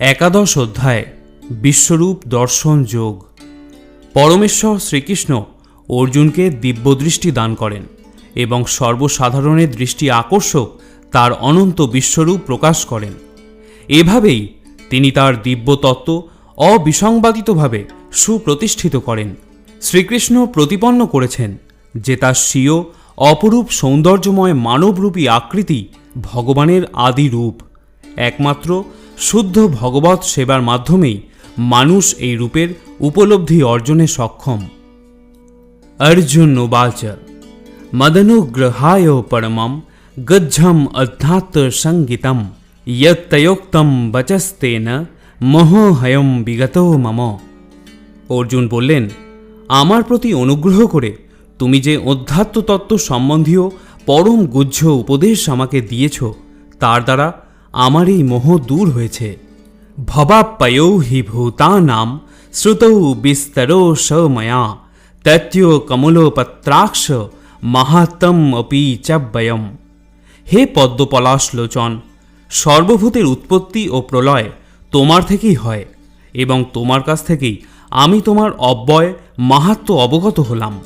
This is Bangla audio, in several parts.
একাদশ অধ্যায়, বিশ্বরূপ দর্শন যোগ। পরমেশ্বর শ্রীকৃষ্ণ অর্জুনকে দিব্যদৃষ্টি দান করেন এবং সর্বসাধারণের দৃষ্টি আকর্ষক তার অনন্ত বিশ্বরূপ প্রকাশ করেন। এভাবেই তিনি তার দিব্যতত্ত্ব অবিসংবাদিতভাবে সুপ্রতিষ্ঠিত করেন। শ্রীকৃষ্ণ প্রতিপন্ন করেছেন যে তার স্বীয়, অপরূপ সৌন্দর্যময় মানবরূপী আকৃতি ভগবানের আদি রূপ একমাত্র শুদ্ধ ভগবত সেবার মাধ্যমেই মানুষ এই রূপের উপলব্ধি অর্জনে সক্ষম। অর্জুন উবাচ মদনুগ্রহায় পরমম গজ্ঝম অধ্যাত্ম সঙ্গীতম ইয়ত্তয়োক্তম বচস্তেন, মোহহয়ম বিগত মম। অর্জুন বললেন, আমার প্রতি অনুগ্রহ করে তুমি যে অধ্যাত্ম তত্ত্ব সম্বন্ধীয় পরম গুহ্য উপদেশ আমাকে দিয়েছ, তার দ্বারা আমার এই মোহ দূর হয়েছে। ভবাপ্যয়ৌ হি ভূতানাম শ্রুতৌ বিস্তর সময়া তত্য কমলোপত্রাক্ষ মাহাত্ম অপি চাব্যয়ম হে পদ্মপলাশ লোচন সর্বভূতের উৎপত্তি ও প্রলয় তোমার থেকেই হয় এবং তোমার কাছ থেকেই আমি তোমার অব্যয় মাহাত্ম অবগত হলাম।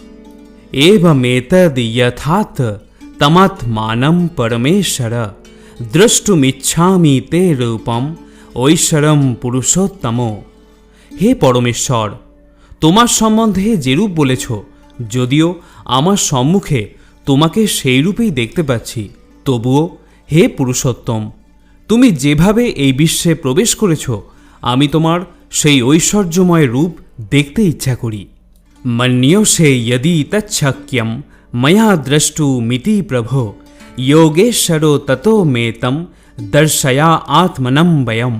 এব মেতদ ইয়থাৎ তমাত্মানম পরমেশ্বর। দ্রষ্টুমিচ্ছামি তে রূপম ঐশ্বরম পুরুষোত্তম। হে পরমেশ্বর, তোমার সম্বন্ধে যেরূপ বলেছ, যদিও আমার সম্মুখে তোমাকে সেই রূপেই দেখতে পাচ্ছি। তবুও হে পুরুষোত্তম, তুমি যেভাবে এই বিশ্বে প্রবেশ করেছ, আমি তোমার সেই ঐশ্বর্যময় রূপ দেখতে ইচ্ছা করি। মন্যসে यदि তচ্ছক্যম ময়া দ্রষ্টুমিতি প্রভো। যোগেশ্বরো ততো মেতম দর্শয়া আত্মনম বয়ম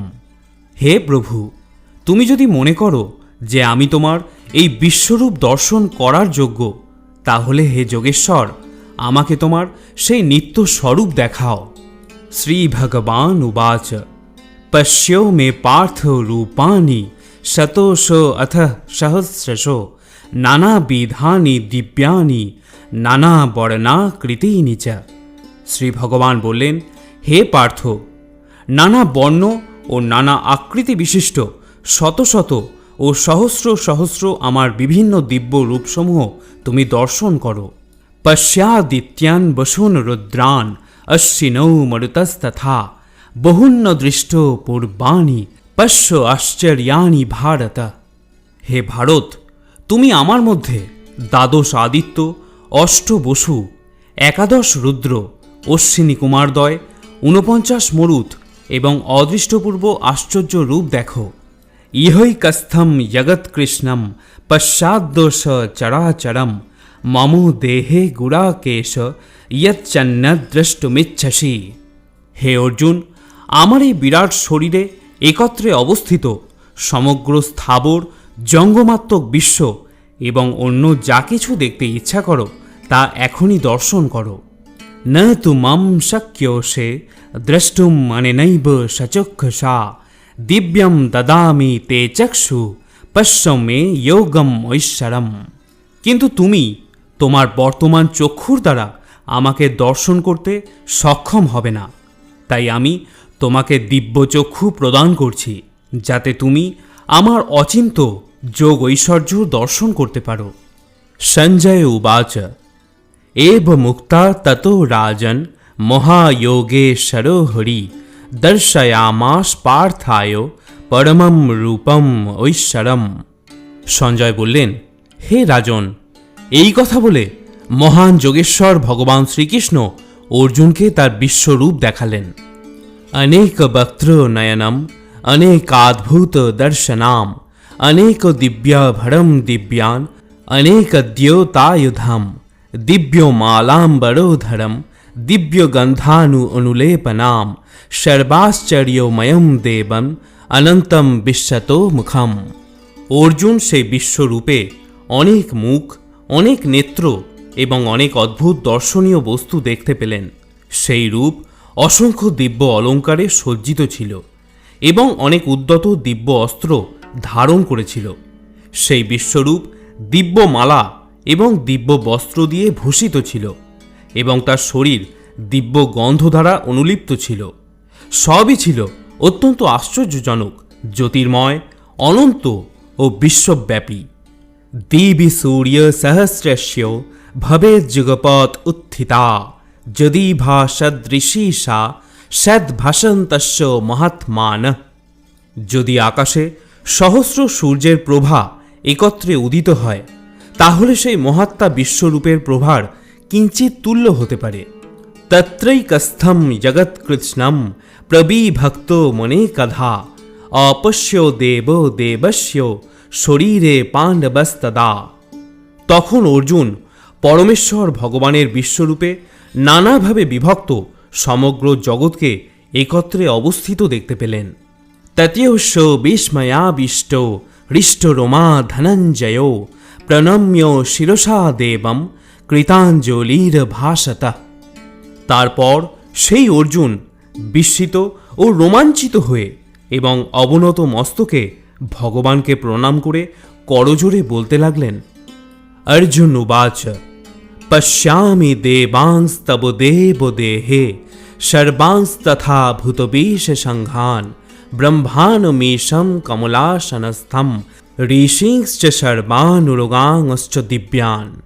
হে প্রভু, তুমি যদি মনে করো যে আমি তোমার এই বিশ্বরূপ দর্শন করার যোগ্য, তাহলে হে যোগেশ্বর, আমাকে তোমার সেই নিত্য স্বরূপ দেখাও। শ্রী ভগবান উবাচ, পশ্য মে পার্থ রূপানি শতশ অথ সহস্রশ নানাবিধানি দিব্যানি, নানা বর্ণাকৃতি চ। শ্রী ভগবান বললেন, হে পার্থ, নানা বর্ণ ও নানা আকৃতি বিশিষ্ট, শত শত ও সহস্র সহস্র আমার বিভিন্ন দিব্য রূপসমূহ তুমি দর্শন করো। পশ্যাদিত্যান বসুন রুদ্রান, অশ্বিনৌ মরুতস্তথা, বহুন্ন দৃষ্ট পূর্বাণি পশ্য আশ্চর্যানি ভারত। হে ভারত, তুমি আমার মধ্যে দ্বাদশ আদিত্য, অষ্ট বসু, একাদশ রুদ্র অশ্বিনী কুমারদয় ঊনপঞ্চাশ মরুত এবং অদৃষ্টপূর্ব আশ্চর্য রূপ দেখো। ইহৈ কস্থম জগৎকৃষ্ণম পশ্চাদ্দোষ চরাচরম, মম দেহে গুড়াকেশ ইয়চ্ছন্ন দ্রষ্টুমিচ্ছসি। হে অর্জুন, আমার এই বিরাট শরীরে একত্রে অবস্থিত সমগ্র স্থাবর জঙ্গমাত্মক বিশ্ব এবং অন্য যা কিছু দেখতে ইচ্ছা করো, তা এখনই দর্শন করো। ন তু মম শক্যোষে দ্রষ্টুম অনেনৈব সচক্ষুষা দিব্যম দদামি তে চক্ষু পশ্য মে যোগম ঐশ্বরম কিন্তু তুমি, তোমার বর্তমান চক্ষুর দ্বারা আমাকে দর্শন করতে সক্ষম হবে না। তাই আমি তোমাকে দিব্য চক্ষু প্রদান করছি, যাতে তুমি আমার অচিন্ত যোগ ঐশ্বর্য দর্শন করতে পারো। সঞ্জয় উবাচ। एव মুক্তা ततो রাজন महायोगेश्वरो हरि দর্শয়ামাস পার্থায় পরমম রূপম ঐশ্বরম। সঞ্জয় বললেন, হে রাজন, এই কথা বলে মহান যোগেশ্বর ভগবান শ্রীকৃষ্ণ অর্জুনকে তার বিশ্বরূপ দেখালেন। অনেক বক্ত্র নয়নম, অনেক আদ্ভুত দর্শনাম, অনেক দিব্যাভরম দিব্যান, অনেক দ্যোতায়ুধাম। দিব্যমালাম্বরোধরম দিব্যগন্ধানু অনুলেপনাম সর্বাশ্চর্যময়ম দেবম অনন্তম বিশ্বতো মুখম অর্জুন সেই বিশ্বরূপে অনেক মুখ অনেক নেত্র এবং অনেক অদ্ভুত দর্শনীয় বস্তু দেখতে পেলেন সেই রূপ অসংখ্য দিব্য অলঙ্কারে সজ্জিত ছিল এবং অনেক উদ্যত দিব্য অস্ত্র ধারণ করেছিল সেই বিশ্বরূপ দিব্য মালা এবং দিব্য বস্ত্র দিয়ে ভূষিত ছিল, এবং তার শরীর দিব্য গন্ধ দ্বারা অনুলিপ্ত ছিল। সবই ছিল অত্যন্ত আশ্চর্যজনক, জ্যোতির্ময়, অনন্ত ও বিশ্বব্যাপী। দিবি সূর্য সহস্রস্য ভবে যুগপৎ উত্থিতা, যদি ভাষদৃশী সা সদ্ভাষন্তস্য মহাত্মান। যদি আকাশে সহস্র সূর্যের প্রভা একত্রে উদিত হয় তাহলে সেই মহাত্মা বিশ্বরূপের প্রভার কিঞ্চিত তুল্য হতে পারে। তত্রৈকস্থম জগৎকৃষ্ণম প্রবিভক্ত মনে কধা, অপশ্য দেব দেবস্য শরীরে পাণ্ডবস্তদা। তখন অর্জুন পরমেশ্বর ভগবানের বিশ্বরূপে নানাভাবে বিভক্ত সমগ্র জগৎকে একত্রে অবস্থিত দেখতে পেলেন। ততীয়স্য বিস্ময়াবিষ্ট হৃষ্ট রোমা ধনঞ্জয় প্রণম্য শিরসা দেবম কৃতাঞ্জলির ভাষতা। তারপর সেই অর্জুন বিস্মিত ও রোমাঞ্চিত হয়ে এবং অবনত মস্তকে ভগবানকে প্রণাম করে করজোরে বলতে লাগলেন অর্জুন উবাচ পশ্যামি দেবাংস্তব দেব দেহে সর্বাংস্তথা ভূতবেশ সংঘান ব্রহ্মানমেশম কমলাসনস্থম ঋষিংশ্চ সর্বানুরগাংশ্চ দিব্যান।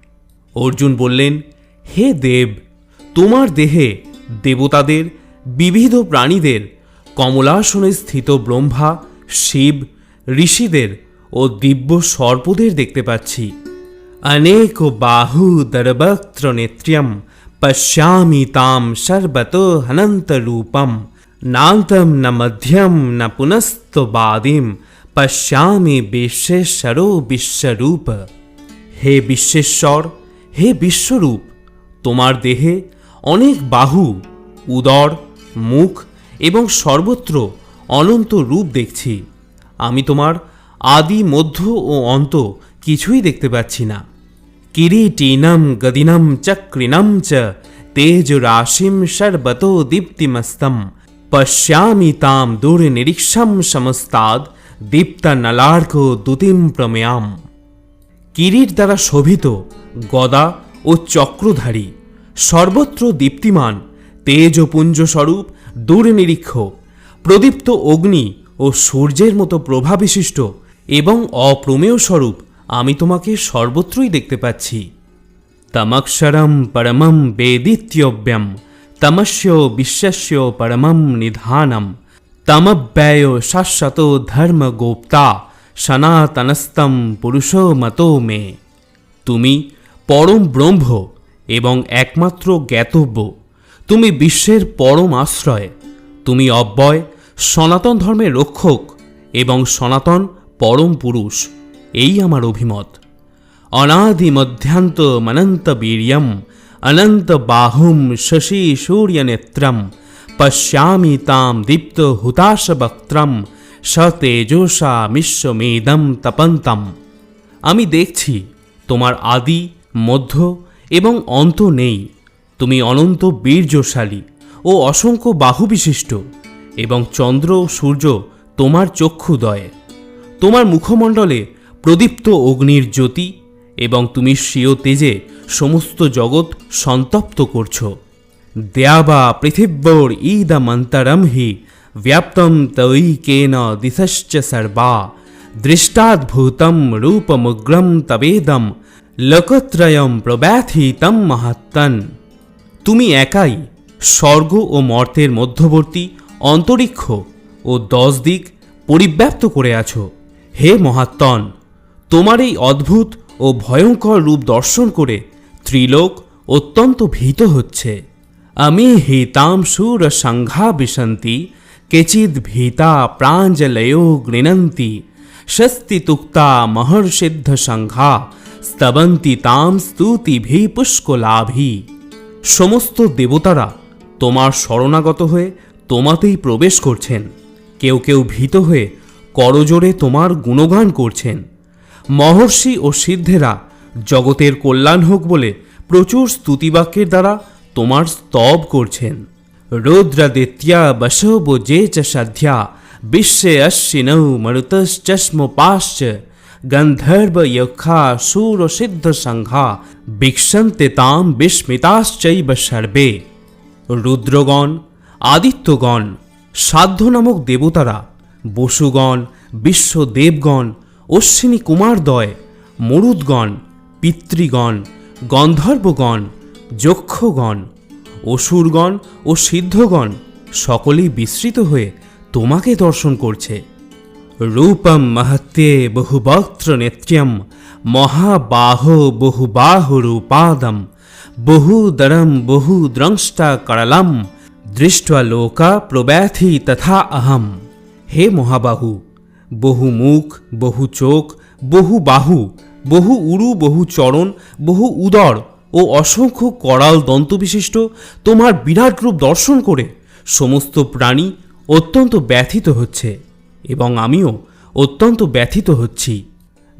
অর্জুন বললেন, হে দেব, তোমার দেহে দেবতাদের, বিবিধ প্রাণীদের, কমলাসনে স্থিত ব্রহ্মা, শিব, ঋষিদের ও দিব্য সর্পদের দেখতে পাচ্ছি। অনেক বাহুদরবক্ত্র নেত্র্যম, পশ্যামি তাম সর্বত হনন্তরূপম নান্তম না মধ্যম ন পুনস্তবাদিম পশ্যামি বিশ্বেশ্বর বিশ্বরূপ হে বিশ্বেশ্বর হে বিশ্বরূপ তোমার দেহে অনেক বাহু, উদর, মুখ এবং সর্বত্র অনন্ত রূপ দেখছি। আমি তোমার আদি, মধ্য ও অন্ত কিছুই দেখতে পাচ্ছি না। কিরীটিনম, গদিনম চক্রিণম চ তেজ রাশিম সর্বত দীপ্তিমস্তম পশ্যামি তাম দুর্নিরীক্ষম সমস্তাদ দীপ্ত নলার্ক দুতিম প্রমেয়াম। কিরিট দ্বারা শোভিত, গদা ও চক্রধারী, সর্বত্র দীপ্তিমান তেজপুঞ্জ স্বরূপ দূরনিরীক্ষ, প্রদীপ্ত অগ্নি ও সূর্যের মতো প্রভাবিশিষ্ট এবং অপ্রমেয় স্বরূপ আমি তোমাকে সর্বত্রই দেখতে পাচ্ছি। তমক্ষরম পরমম বেদিত্যব্যম, তমস্য বিশ্বাস্য পরমম নিধানম। তমব্যয় শাশ্বত ধর্ম গোপ্তা সনাতনস্তম পুরুষ মতো মে তুমি পরম ব্রহ্ম এবং একমাত্র জ্ঞাতব্য। তুমি বিশ্বের পরম আশ্রয়। তুমি অব্যয়, সনাতন ধর্মের রক্ষক এবং সনাতন পরম পুরুষ। এই আমার অভিমত। অনাদি মধ্যান্ত মনন্ত বীর্যম, অনন্ত বাহুম শশী সূর্যনেত্রম। পশ্যামি তাম দীপ্ত হুতাশ বক্ত্রম সতেজোষা মিশ্বমেদম তপন্তম আমি দেখছি, তোমার আদি, মধ্য এবং অন্ত নেই। তুমি অনন্ত বীর্যশালী ও অসংখ্য বাহুবিশিষ্ট এবং চন্দ্র ও সূর্য তোমার চক্ষুদয়। তোমার মুখমণ্ডলে প্রদীপ্ত অগ্নির জ্যোতি এবং তুমি স্বীয় তেজে সমস্ত জগৎ সন্তপ্ত করছ। দেয়াবা পৃথিব্যোর ঈদমন্তরম হি ব্যাপ্তম তৈকেন দিশশ্চ সর্বা দৃষ্টাদ্ভূতম রূপমুগ্রম তবেদম লোকত্রয়ম প্রব্যাথিতম মহাত্তন তুমি একাই স্বর্গ ও মর্তের মধ্যবর্তী, অন্তরিক্ষ ও দশ দিক পরিব্যাপ্ত করে আছো। হে মহাত্তন তোমার এই অদ্ভুত ও ভয়ঙ্কর রূপ দর্শন করে ত্রিলোক অত্যন্ত ভীত হচ্ছে। আমি হিতাম সুর সংঘা বিশন্তি কেচিদ ভীতা প্রাঞ্জলয়ো গৃণন্তি স্বস্তি তুক্তা মহর্ষিদ্ধ সংঘা স্তবন্তি তাম স্তুতিভি পুষ্কলাভি সমস্ত দেবতারা তোমার শরণাগত হয়ে তোমাতেই প্রবেশ করছেন কেউ কেউ ভীত হয়ে করজোরে তোমার গুণগান করছেন। মহর্ষি ও সিদ্ধেরা, জগতের কল্যাণ হোক বলে প্রচুর স্তুতিবাক্যের দ্বারা তোমার স্তব করছেন। রৌদ্রাদিত্যা বসব যে চ সাধ্যা, বিশ্বে অশ্বিনৌ সুর সিদ্ধ সংঘা, বিক্ষন্তে তাম বিস্মিতাশ্চৈব সর্বে। রুদ্রগণ, আদিত্যগণ, সাধ্য নামক দেবতারা, বসুগণ, বিশ্বদেবগণ, অশ্বিনী কুমারদয় মরুদগণ, পিতৃগণ, গন্ধর্বগণ যক্ষগণ, অসুরগণ ও সিদ্ধগণ সকলেই বিস্মৃত হয়ে তোমাকে দর্শন করছে। রূপম মহত্যে বহুবক্ত্র নেত্র্যম, মহাবাহ বহুবাহুরূপাদম বহুদরম বহুদ্রংষ্টা করলাম দৃষ্টা লোকা প্রব্যাথি তথা অহম। হে মহাবাহু বহু মুখ বহু চোখ বহু বাহু বহু উরু বহু চরণ বহু উদর ও অসংখ্য করাল দন্তবিশিষ্ট তোমার বিরাট রূপ দর্শন করে সমস্ত প্রাণী অত্যন্ত ব্যথিত হচ্ছে এবং আমিও অত্যন্ত ব্যথিত হচ্ছি।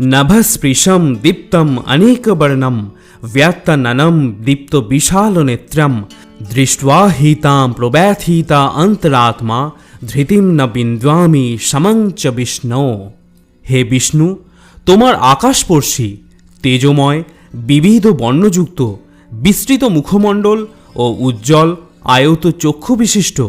নভস্পৃশম দীপ্তম অনেকবর্ণম ব্যত্তননম দীপ্ত বিশাল নেত্রম দৃষ্টা হিতাম প্রব্যথিতা অন্তরাত্মা ধৃতিম না বিন্দ্বামি সমঞ্চ বিষ্ণু। হে বিষ্ণু, তোমার আকাশপর্শী, তেজময় বিবিধ বর্ণযুক্ত, বিস্তৃত মুখমণ্ডল ও উজ্জ্বল, আয়ত চক্ষু বিশিষ্ট।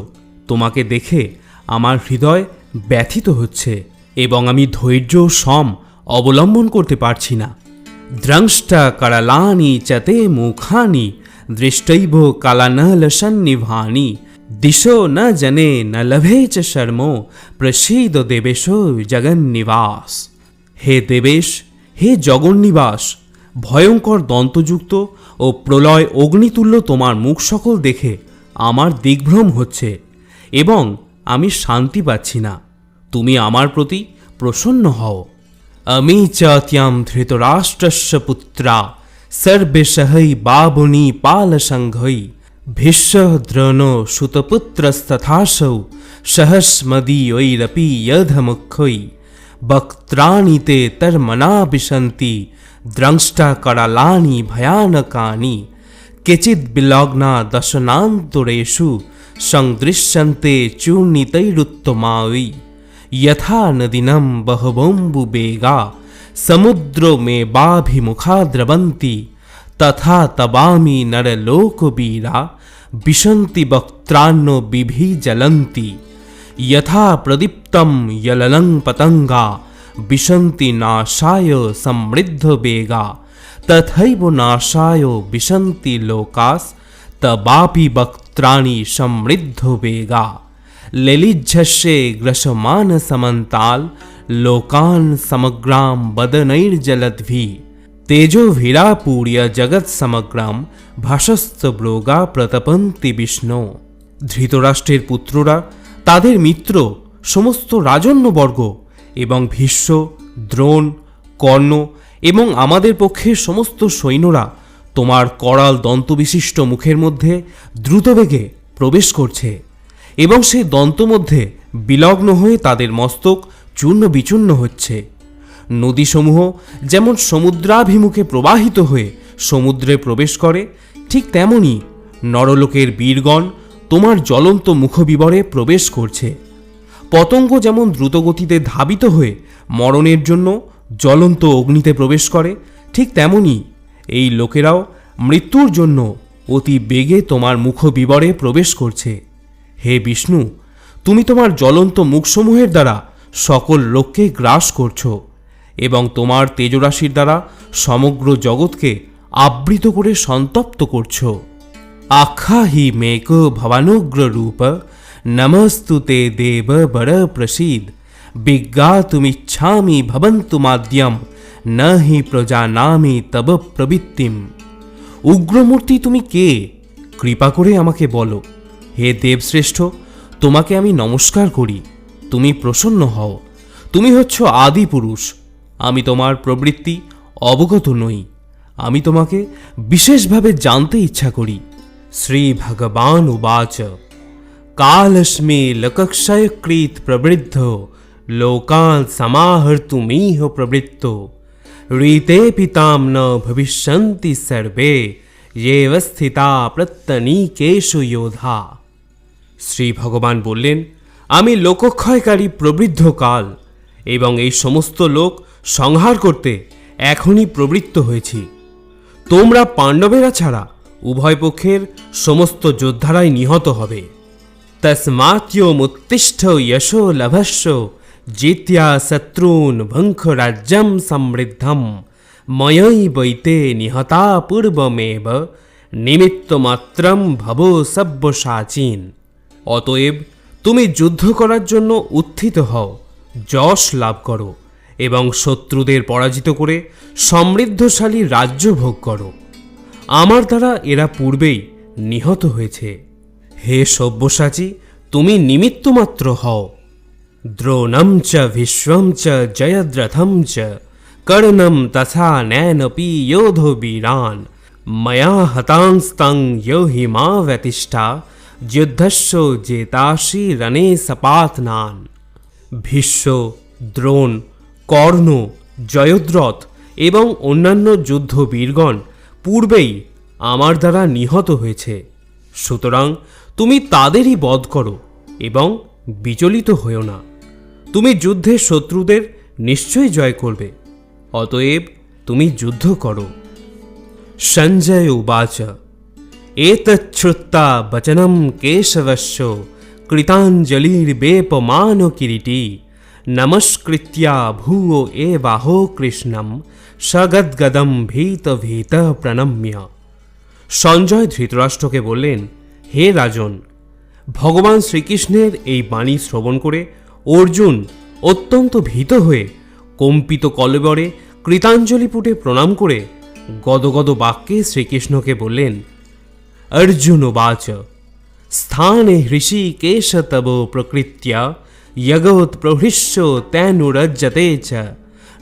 তোমাকে দেখে আমার হৃদয় ব্যথিত হচ্ছে এবং আমি ধৈর্য সম অবলম্বন করতে পারছি না। দ্রংষ্টা করলানি চতে মুখানি, দৃষ্টৈব কালানলসন্নিভানি দিশো ন জনে ন লভে চ শর্মো, প্রসীদ দেবেশ জগন্নিবাস। হে দেবেশ, হে জগন্নিবাস ভয়ঙ্কর দন্তযুক্ত ও প্রলয় অগ্নিতুল্য তোমার মুখ সকল দেখে আমার দিগ্ভ্রম হচ্ছে এবং আমি শান্তি পাচ্ছি না। তুমি আমার প্রতি প্রসন্ন হও। আমি চাতিয়াম ধৃতরাষ্ট্রস্য পুত্রা সর্বেশহৈ বাবুনি পালসংঘৈ ভীষ্মদ্রণ সুতপুত্রস্তথাসৌ সহস্মদীয়ৈরপি ঐরপি বক্ত্রাণি তে তর্মনা বিশন্তি द्रंष्टाकरालानि भयानकानि केचिद्विलग्ना दशनान्तरेषु सन्दृश्यन्ते चूर्णितैरुत्तमावि यथा नदिनं बहवम्बुवेगा समुद्रो मे बाभिमुखा द्रवन्ति तथा तवामि नरलोकवीरा विशन्ति वक्त्रान्नो बिभिजलन्ति यथा प्रदीप्तं यलनं पतङ्गा বিশন্তি নাশায় সমৃদ্ধ বেগা। তথৈব নাশায় বিশন্তি লোকাস, তবাপি বক্ত্রাণি সমৃদ্ধ বেগা। লেলিঝ্যস্যে গ্রসমান সমন্তাল, লোকান সমগ্রাম বদনৈর্জলদ্ভি। জগৎ সমগ্রাম, ভাসস্থ ব্রোগা প্রতপন্তি বিষ্ণু। ধৃতরাষ্ট্রের পুত্ররা, তাদের মিত্র, সমস্ত রাজন্যবর্গ এবং ভীষ্ম, দ্রোণ, কর্ণ এবং আমাদের পক্ষের সমস্ত সৈন্যরা তোমার করাল দন্তবিশিষ্ট মুখের মধ্যে দ্রুতবেগে প্রবেশ করছে এবং সেই দন্ত মধ্যে বিলগ্ন হয়ে তাদের মস্তক চূর্ণ বিচূর্ণ হচ্ছে। নদীসমূহ যেমন সমুদ্রাভিমুখে প্রবাহিত হয়ে সমুদ্রে প্রবেশ করে, ঠিক তেমনি নরলোকের বীরগণ তোমার জ্বলন্ত মুখবিবরে প্রবেশ করছে। পতঙ্গ যেমন দ্রুতগতিতে ধাবিত হয়ে মরণের জন্য জ্বলন্ত অগ্নিতে প্রবেশ করে, ঠিক তেমনি এই লোকেরাও মৃত্যুর জন্য অতি বেগে তোমার মুখ বিবরে প্রবেশ করছে। হে বিষ্ণু, তুমি তোমার জ্বলন্ত মুখসমূহের দ্বারা সকল লোককে গ্রাস করছ এবং তোমার তেজরাশির দ্বারা সমগ্র জগৎকে আবৃত করে সন্তপ্ত করছ। আখ্যা হি মেক ভবানুগ্র রূপ নমস্তু তে দেব বর প্রসীদ বিজ্ঞাতুমিচ্ছামি ভবন্তু মাদ্যম ন হি প্রজানামি তব প্রবৃত্তিম উগ্রমূর্তি তুমি কে? কৃপা করে আমাকে বলো। হে দেবশ্রেষ্ঠ, তোমাকে আমি নমস্কার করি। তুমি প্রসন্ন হও। তুমি হচ্ছ আদি পুরুষ। আমি তোমার প্রবৃত্তি অবগত নই। আমি তোমাকে বিশেষভাবে জানতে ইচ্ছা করি। শ্রী ভগবান উবাচ। কালস্মে লকক্ষয়কৃত প্রবৃদ্ধ লোকান সমাহর্তুমিহ প্রবৃত্ত ঋতে পিতাম ন ভবিষ্যন্তি সর্বে येव স্থিতা প্রত্যনীকেশু যোধা শ্রী ভগবান বললেন আমি লোকক্ষয়কারী প্রবৃদ্ধ কাল এবং এই সমস্ত লোক সংহার করতে এখনই প্রবৃত্ত হয়েছি। তোমরা পাণ্ডবেরা ছাড়া উভয় পক্ষের সমস্ত যোদ্ধারাই নিহত হবে। তসমাত্যোমুত্তিষ্ঠ যশো লভস্য জিত্যা শত্রুন ভঙ্খ রাজ্যম সমৃদ্ধম ময়ই বৈতে নিহতা পূর্বমেব নিমিত্তমাত্রম ভব সব্যসাচীন অতএব তুমি যুদ্ধ করার জন্য উত্থিত হও যশ লাভ করো এবং শত্রুদের পরাজিত করে সমৃদ্ধশালী রাজ্য ভোগ করো আমার দ্বারা এরা পূর্বেই নিহত হয়েছে হে সব্যসাচী, তুমি নিমিত্তমাত্র হও। দ্রোণম চ ভীষ্ম চ, জয়দ্রথম চ, কর্ণম তথা ন্যানপি যোধবীরান ময়া হতাংস্তং য়োহি হিমা ব্যতিষ্ঠা যুদ্ধস্য জেতাশি রণে সপাতনান। ভীষ্ম, দ্রোণ, কর্ণ, জয়দ্রথ এবং অন্যান্য যুদ্ধবীরগণ পূর্বেই আমার দ্বারা নিহত হয়েছে। সুতরাং তুমি তাদেরই বধ করো এবং বিচলিত হয়েও না। তুমি যুদ্ধে শত্রুদের নিশ্চয়ই জয় করবে, অতএব তুমি যুদ্ধ করো। সঞ্জয় উবাচ এতচ্ছ্রুত্তা বচনম কেশবস্য কৃতাঞ্জলির্বেপমান কিরিটি, নমস্কৃত্যা ভূয় এ বাহ কৃষ্ণম, সগদ্গদম ভীত ভীত প্রণম্য। সঞ্জয় ধৃতরাষ্ট্রকে বললেন হে রাজন, ভগবান শ্রীকৃষ্ণের এই বাণী শ্রবণ করে অর্জুন অত্যন্ত ভীত হয়ে কম্পিত কলবরে কৃতাঞ্জলিপুটে প্রণাম করে গদগদ বাক্যে শ্রীকৃষ্ণকে বললেন, অর্জুন বাচ স্থানে হৃষিকেশ তব প্রকৃত্যা, যগৎ প্রহৃষ্য তেনুরজ্জতে চ,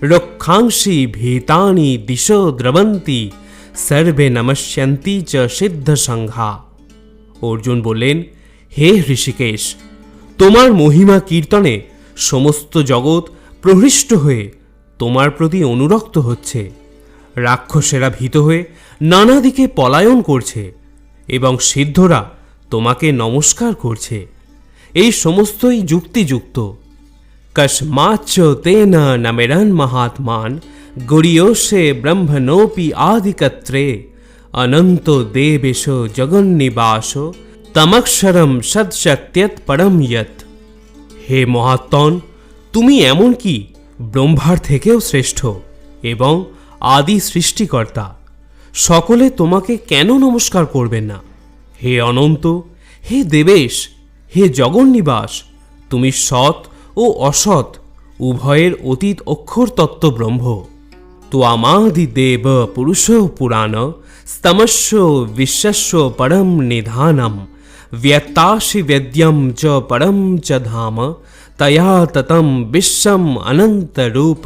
রক্ষাংশি ভীতানি দিশ দ্রবন্তী, সর্বে নমস্যন্তি চ সিদ্ধসংঘা। অর্জুন বললেন, হে হৃষিকেশ তোমার মহিমা কীর্তনে সমস্ত জগৎ প্রহৃষ্ট হয়ে তোমার প্রতি অনুরক্ত হচ্ছে। রাক্ষসেরা ভীত হয়ে নানা দিকে পলায়ন করছে এবং সিদ্ধরা তোমাকে নমস্কার করছে। এই সমস্তই যুক্তিযুক্ত। কস্মাচ্চ তেন নমেরন মহাত্মান গরিয়োষে ব্রহ্মণোপি আদিকত্রে অনন্ত দেবেশ জগন্নিবাস তমক্ষরম সৎসত্যত পরম যৎ হে মহাত্মন তুমি এমন কি ব্রহ্মার থেকেও শ্রেষ্ঠ এবং আদি সৃষ্টিকর্তা? সকলে তোমাকে কেন নমস্কার করবেন না? হে অনন্ত, হে দেবেশ, হে জগন্নিবাস, তুমি সৎ ও অসৎ, উভয়ের অতীত অক্ষর তত্ত্ব ব্রহ্ম তো আমাদি দেব পুরুষ পুরাণ স্তমস্য বিশ্বস্য পরম নিধানম व्यत्तासि वेद्यं च परं च धाम তয়া ততম বিশ্বম অনন্তরূপ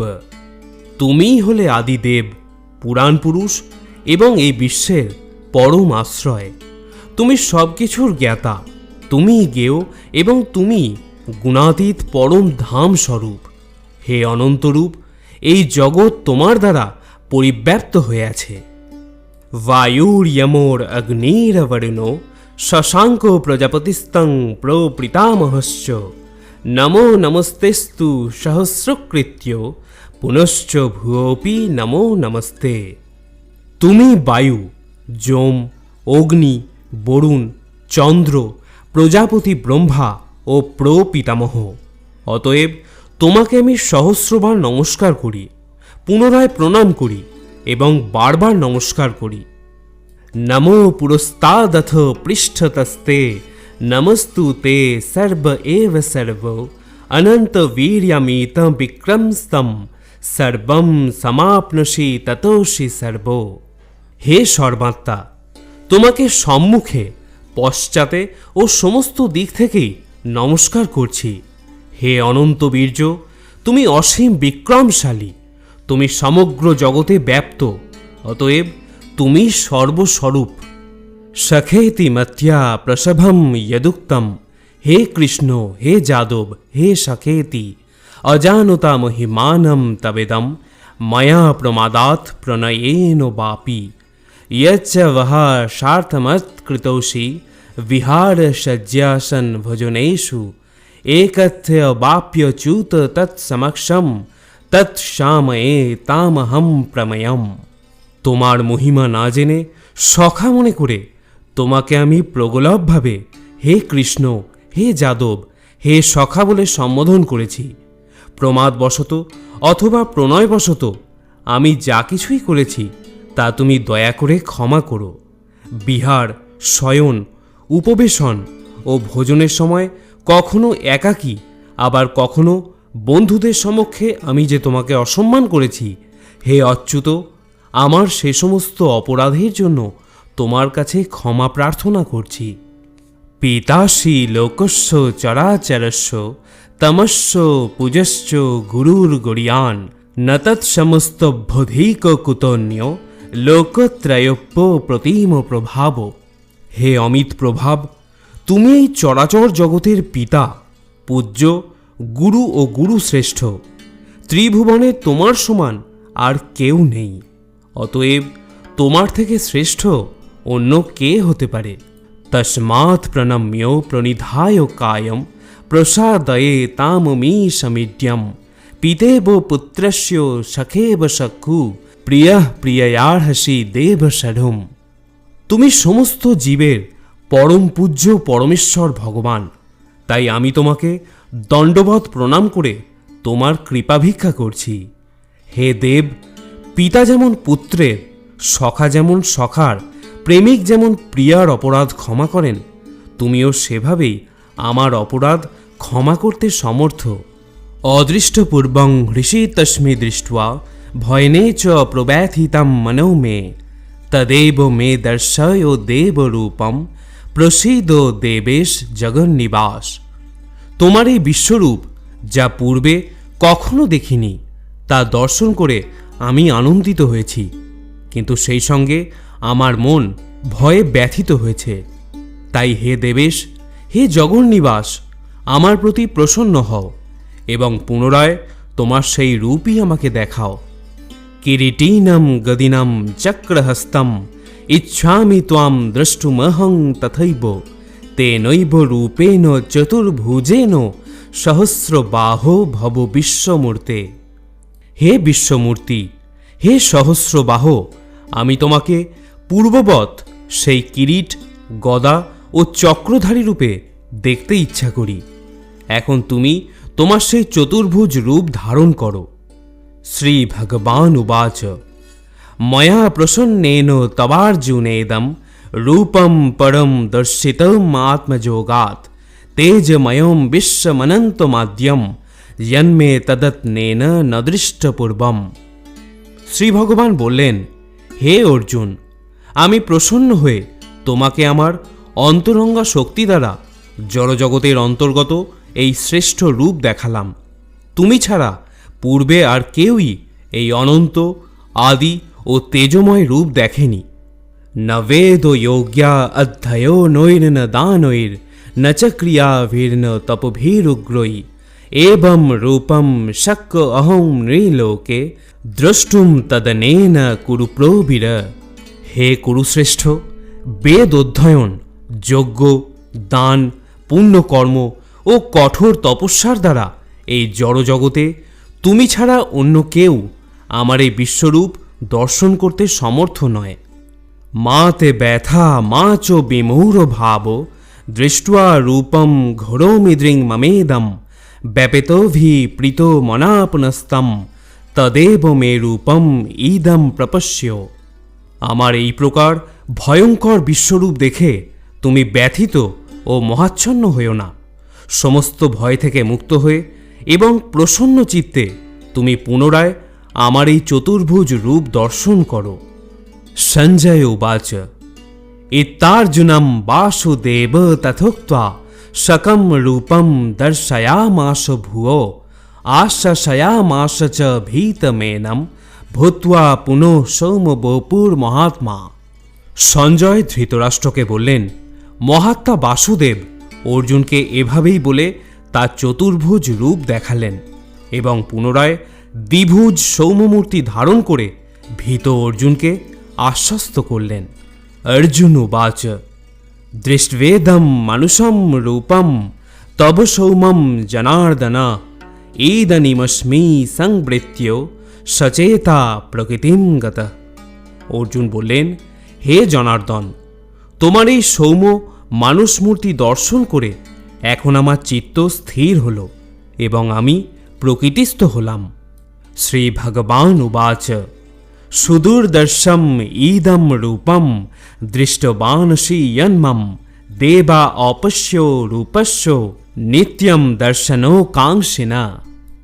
তুমিই হলে আদিদেব পুরাণ পুরুষ এবং এই বিশ্বের পরম আশ্রয় তুমি সব কিছুর জ্ঞাতা তুমি গেও এবং তুমি গুণাতীত পরম ধাম স্বরূপ হে অনন্তরূপ এই জগৎ তোমার দ্বারা পরিব্যাপ্ত হয়ে আছে অগ্নিরবর্ণো শশাঙ্ক প্রজাপতিস্তং প্রপিতামহশ্চ নমো নমস্তেস্তু সহস্রকৃত্য পুনশ্চ ভূয়োপি নমো নমস্তে তুমি বায়ু যম অগ্নি বরুণ চন্দ্র প্রজাপতি ব্রহ্মা ও প্রপিতামহ অতএব তোমাকে আমি সহস্রবার নমস্কার করি, পুনরায় প্রণাম করি। এবং বারবার নমস্কার করি। নমো পুরস্তাদথ পৃষ্ঠতস্তে নমস্তু তে সর্ব এব সর্ব, অনন্ত বীর্যমিত বিক্রমস্তম, সর্বম সমাপ্নসি ততোষি সর্ব। হে সর্বাত্মা, তোমাকে সম্মুখে, পশ্চাতে ও সমস্ত দিক থেকেই নমস্কার করছি। হে অনন্ত বীর্য, তুমি অসীম বিক্রমশালী। তুমি সমগ্র জগতে ব্যাপ্ত অতএব তুমি সর্বস্বরূপ সখেতি মত্যা প্রসভম যদুক্তম হে কৃষ্ণ হে যাদব হে সখেতি অজানতা মহিমানম তবেদম ময়া প্রমাদাত প্রণয়েন বাপি यच्च वः सार्थमत्कृतौषि विहारशय्यासन् भजनेषु एकथ्यवाप्यच्युत তৎসমক্ষম তৎসাময়ে তামহম প্রময়ম। তোমার মহিমা না জেনে সখা মনে করে তোমাকে আমি প্রগলভভাবে হে কৃষ্ণ, হে যাদব, হে সখা বলে সম্বোধন করেছি। প্রমাদবশত অথবা প্রণয়বশত আমি যা কিছুই করেছি তা তুমি দয়া করে ক্ষমা করো। বিহার, শয়ন, উপবেশন ও ভোজনের সময় কখনো একাকী, আবার কখনো বন্ধুদের সমক্ষে আমি যে তোমাকে অসম্মান করেছি, হে অচ্যুত, আমার সে সমস্ত অপরাধের জন্য তোমার কাছে ক্ষমা প্রার্থনা করছি। পিতাসি লোকস্য চরাচরস্য, তমস্য পূজশ্চ গুরুর গরিয়ান তৎসমস্তভ্যধিক কুতন্য, লোকত্রয়প্য প্রতিম প্রভাব। হে অমিত প্রভাব, তুমি এই চরাচর জগতের পিতা, পূজ্য গুরু ও গুরু শ্রেষ্ঠ। ত্রিভুবনে তোমার সমান আর কেউ নেই। অতএব তোমার থেকে শ্রেষ্ঠ অন্য কে হতে পারে? তস্মাৎ প্রণম্য প্রণিধায় কায়ম প্রসাদয়ে তামমী সমিড্যম পিতেব পুত্রস্য সখেব সখু প্রিয় প্রিয়ার্হসি দেব ষঢ়ুম তুমি সমস্ত জীবের পরম পূজ্য পরমেশ্বর ভগবান। তাই আমি তোমাকে দণ্ডবধ প্রণাম করে তোমার কৃপা ভিক্ষা করছি। হে দেব, পিতা যেমন পুত্রের, সখা যেমন সখার, প্রেমিক যেমন প্রিয়ার অপরাধ ক্ষমা করেন, তুমিও সেভাবেই আমার অপরাধ ক্ষমা করতে সমর্থ। অদৃষ্টপূর্বং ঋষি তস্মি দৃষ্টা ভয়নে চ প্রব্যথিতাম মনো মে। তদেব মে দর্শয় দেবরূপম প্রসীদ দেবেশ জগন্নিবাস। তোমার এই বিশ্বরূপ, যা পূর্বে কখনো দেখিনি, তা দর্শন করে আমি আনন্দিত হয়েছি। কিন্তু সেই সঙ্গে আমার মন ভয়ে ব্যথিত হয়েছে। তাই হে দেবেশ, হে জগন্নিবাস, আমার প্রতি প্রসন্ন হও এবং পুনরায় তোমার সেই রূপই আমাকে দেখাও। কিরিটীনম গদিনম চক্রহস্তম, ইচ্ছামি ত্বাম দ্রষ্টুমহং তথৈব। তেনৈব রূপেণ চতুর্ভুজেন সহস্রবাহো ভব বিশ্বমূর্তে। হে বিশ্বমূর্তি, হে সহস্রবাহ, আমি তোমাকে পূর্ববৎ সেই কিরিট, গদা ও চক্রধারী রূপে দেখতে ইচ্ছা করি। এখন তুমি তোমার সেই চতুর্ভুজ রূপ ধারণ করো। শ্রী ভগবান উবাচ ময়া প্রসন্নেন তবার্জুনেদম। রূপম পরম দর্শিতম আত্মযোগাৎ তেজময়ম বিশ্বমনন্তমাদ্যম জন্মে তদত্নেন নদৃষ্টপূর্বম শ্রী ভগবান বললেন হে অর্জুন আমি প্রসন্ন হয়ে তোমাকে আমার অন্তরঙ্গা শক্তি দ্বারা জড়জগতের অন্তর্গত এই শ্রেষ্ঠ রূপ দেখালাম। তুমি ছাড়া পূর্বে আর কেউই এই অনন্ত, আদি ও তেজময় রূপ দেখেনি। অধ্যয়ো নৈর ন দানৈর ন চ ক্রিয়াভির্ন তপভিরুগ্রৈ এবং রূপম শক্য অহং নৃলোকে দ্রষ্টুম তদনেন কুরু প্রবীর হে কুরুশ্রেষ্ঠ বেদ অধ্যয়ন যজ্ঞ দান পুণ্যকর্ম ও কঠোর তপস্যার দ্বারা এই জড়জগতে তুমি ছাড়া অন্য কেউ আমার এই বিশ্বরূপ দর্শন করতে সমর্থ নয়। মা তে ব্যথা, মা চ বিমূঢ় ভাব, দৃষ্টা রূপম ঘোরমিদৃং মমেদম ব্যপেতভি প্রীত মনাপনস্তম, তদেব মে রূপম ইদম প্রপশ্য আমার এই প্রকার ভয়ঙ্কর বিশ্বরূপ দেখে তুমি ব্যথিত ও মহাচ্ছন্ন হইও না। সমস্ত ভয় থেকে মুক্ত হয়ে এবং প্রসন্ন চিত্তে তুমি পুনরায় আমার এই চতুর্ভুজ রূপ দর্শন করো। সঞ্জয় উবাচ। ইত্যার্জুনম বাসুদেব তথোক্তা সকম রূপম দর্শয়ামাস ভুয়ো আশ্বাসয়ামাস চ ভীতমেনম, ভূত্বা পুনঃ সৌম বপুর মহাত্মা। সঞ্জয় ধৃতরাষ্ট্রকে বললেন, মহাত্মা বাসুদেব, অর্জুনকে এভাবেই বলে তার চতুর্ভুজ রূপ দেখালেন এবং পুনরায় দ্বিভুজ সৌম্যমূর্তি ধারণ করে ভীত অর্জুনকে আশ্বস্ত করলেন, অর্জুন উবাচ, দৃষ্টবেদম মানুষম রূপম, তব সৌমম জনার্দন ঈদনিমস্মি সংবৃত্য সচেতা প্রকৃতিম গত। অর্জুন বললেন, হে জনার্দন, তোমার এই সৌম্য মানুষ মূর্তি দর্শন করে এখন আমার চিত্ত স্থির হল এবং আমি প্রকৃতিস্থ হলাম। শ্রী ভগবান উবাচ। সুদূরদর্শম ঈদম রূপম দৃষ্টবানসি যন্মম দেবা অপশ্য রূপস্য নিত্যম দর্শনো কাঙ্ক্ষিনা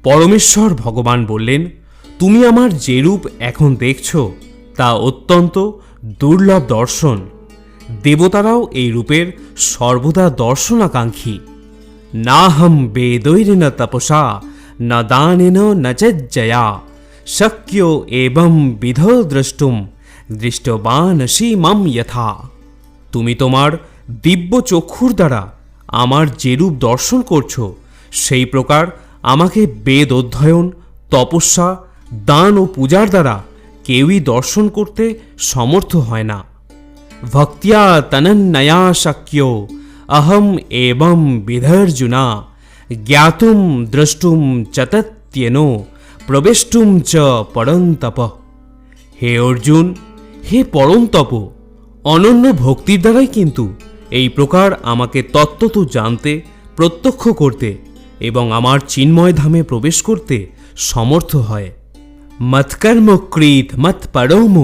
পরমেশ্বর ভগবান বললেন তুমি আমার যে রূপ এখন দেখছ তা অত্যন্ত দুর্লভ দর্শন দেবতারাও এই রূপের সর্বদা দর্শনাকাঙ্ক্ষী। নাহম বেদৈর্ন তপসা, ন দানেন ন চজ্জয়া শক্য এবং বিধ দ্রষ্টুম দৃষ্টবানসি মম যথা তুমি তোমার দিব্য চক্ষুর দ্বারা আমার যেরূপ দর্শন করছ সেই প্রকার আমাকে বেদ অধ্যয়ন, তপস্যা, দান ও পূজার দ্বারা কেউই দর্শন করতে সমর্থ হয় না। ভক্তিয়া তনন্নয়া শক্য, অহম এবং বিধর্জুনা, জ্ঞাতুম দ্রষ্টুম চতত্যেনো প্রবেষ্টুম চ পরন্তপ। হে অর্জুন, হে পরন্তপ, অনন্য ভক্তির দ্বারাই কিন্তু এই প্রকার আমাকে তত্ত্বত জানতে, প্রত্যক্ষ করতে এবং আমার চিন্ময় ধামে প্রবেশ করতে সমর্থ হয়। মৎকর্মকৃত মৎপরৌম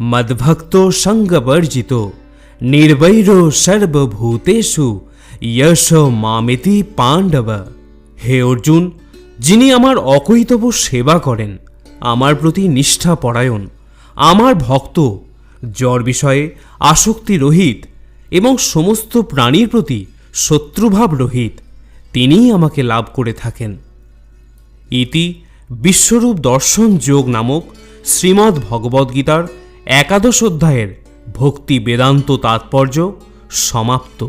মদ্ভক্ত সঙ্গবর্জিত, নির্বৈর সর্বভূতেষু, যশ মামিতি পাণ্ডব। হে অর্জুন যিনি আমার অকৈতব সেবা করেন, আমার প্রতি নিষ্ঠা পরায়ণ, আমার ভক্ত, জ্বর বিষয়ে আসক্তি রহিত এবং সমস্ত প্রাণীর প্রতি শত্রুভাব রহিত, তিনিই আমাকে লাভ করে থাকেন। ইতি বিশ্বরূপ দর্শন যোগ নামক শ্রীমদ্ ভগবদ্গীতার একাদশ অধ্যায়ের ভক্তি বেদান্ত তাৎপর্য সমাপ্ত।